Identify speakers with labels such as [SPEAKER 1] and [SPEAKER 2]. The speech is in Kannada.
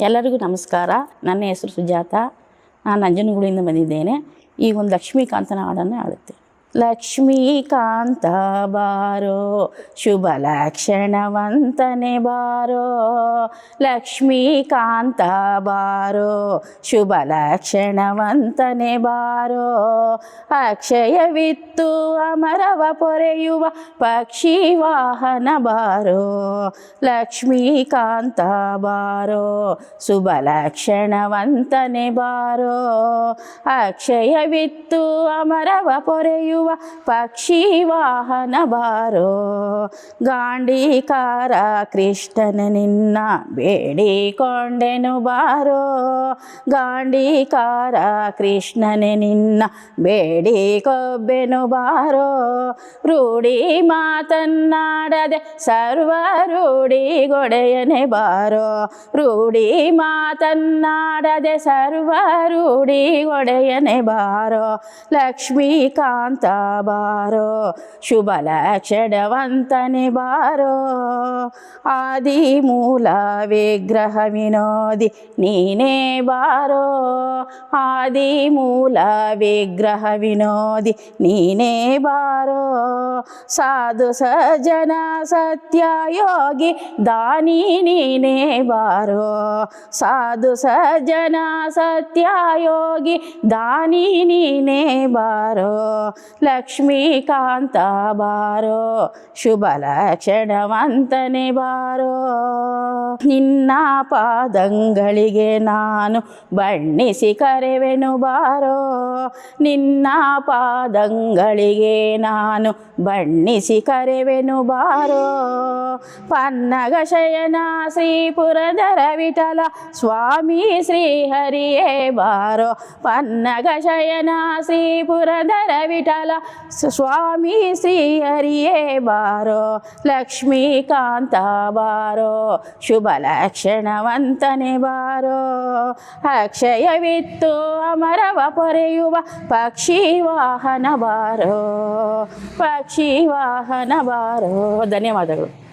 [SPEAKER 1] ಎಲ್ಲರಿಗೂ ನಮಸ್ಕಾರ. ನನ್ನ ಹೆಸರು ಸುಜಾತ. ನಾನು ನಂಜನಗೂಡಿಂದ ಬಂದಿದ್ದೇನೆ. ಈಗ ಒಂದು ಲಕ್ಷ್ಮೀಕಾಂತನ ಹಾಡನ್ನು ಹಾಡುತ್ತೆ ಲಕ್ಷ್ಮೀಕಾಂತ ಬಾರೋ, ಶುಭ ಲಕ್ಷಣವಂತನೆ ಬಾರೋ. ಲಕ್ಷ್ಮೀಕಾಂತ ಬಾರೋ, ಶುಭ ಲಕ್ಷಣವಂತನೆ ಬಾರೋ. ಅಕ್ಷಯವಿತ್ತು ಅಮರವ ಪೊರೆಯುವ ಪಕ್ಷಿ ವಾಹನ ಬಾರೋ. ಲಕ್ಷ್ಮೀಕಾಂತ ಬಾರೋ, ಶುಭ ಲಕ್ಷಣವಂತನೆ ಬಾರೋ. ಅಕ್ಷಯವಿತ್ತು ಅಮರವ ಪೊರೆಯುವ ಪಕ್ಷಿ ವಾಹನ ಬಾರೋ. ಗಾಂಡೀಕಾರ ಕೃಷ್ಣನ ನಿನ್ನ ಬೇಡಿಕೊಂಡೆನು ಬಾರೋ. ಗಾಂಡೀಕಾರ ಕೃಷ್ಣನ ನಿನ್ನ ಬೇಡಿಕೊಬ್ಬೆನು ಬಾರೋ. ರೂಢಿ ಮಾತನ್ನಾಡದೆ ಸರ್ವ ರೂಢಿಗೊಡೆಯನೆ ಬಾರೋ. ರೂಢಿ ಮಾತನ್ನಾಡದೆ ಸರ್ವ ರೂಢಿಗೊಡೆಯನೆ ಬಾರೋ. ಲಕ್ಷ್ಮೀಕಾಂತ ಬಾರೋ ಶುಭ ಲಕ್ಷಣವಂತನೆ ಬಾರೋ. ಆದಿ ಮೂಲ ವಿಗ್ರಹ ವಿನೋದಿ ನೀನೇ ಬಾರೋ. ಆದಿ ಮೂಲ ವಿಗ್ರಹ ವಿನೋದಿ ನೀನೇ ಬಾರೋ. ಸಾಧು ಸಜ್ಜನ ಸತ್ಯ ಯೋಗಿ ದಾನಿ ನೀನೇ ಬಾರೋ. ಸಾಧು ಸಜ್ಜನ ಸತ್ಯ ಯೋಗಿ ದಾನಿ ನೀನೇ ಬಾರೋ. ಲಕ್ಷ್ಮೀಕಾಂತ ಬಾರೋ, ಶುಭ ಲಕ್ಷಣವಂತನೆ ಬಾರೋ. ನಿನ್ನ ಪಾದಂಗಳಿಗೆ ನಾನು ಬಣ್ಣಿಸಿ ಕರೆವೆನು ಬಾರೋ. ನಿನ್ನ ಪಾದಂಗಳಿಗೆ ನಾನು ಬಣ್ಣಿಸಿ ಕರೆವೆನು ಬಾರೋ. ಪನ್ನಗ ಶಯನ ಶ್ರೀ ಪುರದರ ವಿಠಲ ಸ್ವಾಮಿ ಶ್ರೀಹರಿಯೇ ಬಾರೋ. ಪನ್ನಗ ಶಯನ ಶ್ರೀ ಪುರದರ ವಿಠಲ ಸ- ಸ್ವಾಮಿ ಶ್ರೀ ಹರಿಯೇ ಬಾರೋ, ಲಕ್ಷ್ಮೀಕಾಂತ ಬಾರೋ, ಶುಭ ಲಕ್ಷಣವಂತನೆ ಬಾರೋ. ಅಕ್ಷಯವಿತ್ತು ಅಮರವ ಪೊರೆಯುವ ಪಕ್ಷಿ ವಾಹನ ಬಾರೋ, ಪಕ್ಷಿ ವಾಹನ ಬಾರೋ. ಧನ್ಯವಾದಗಳು.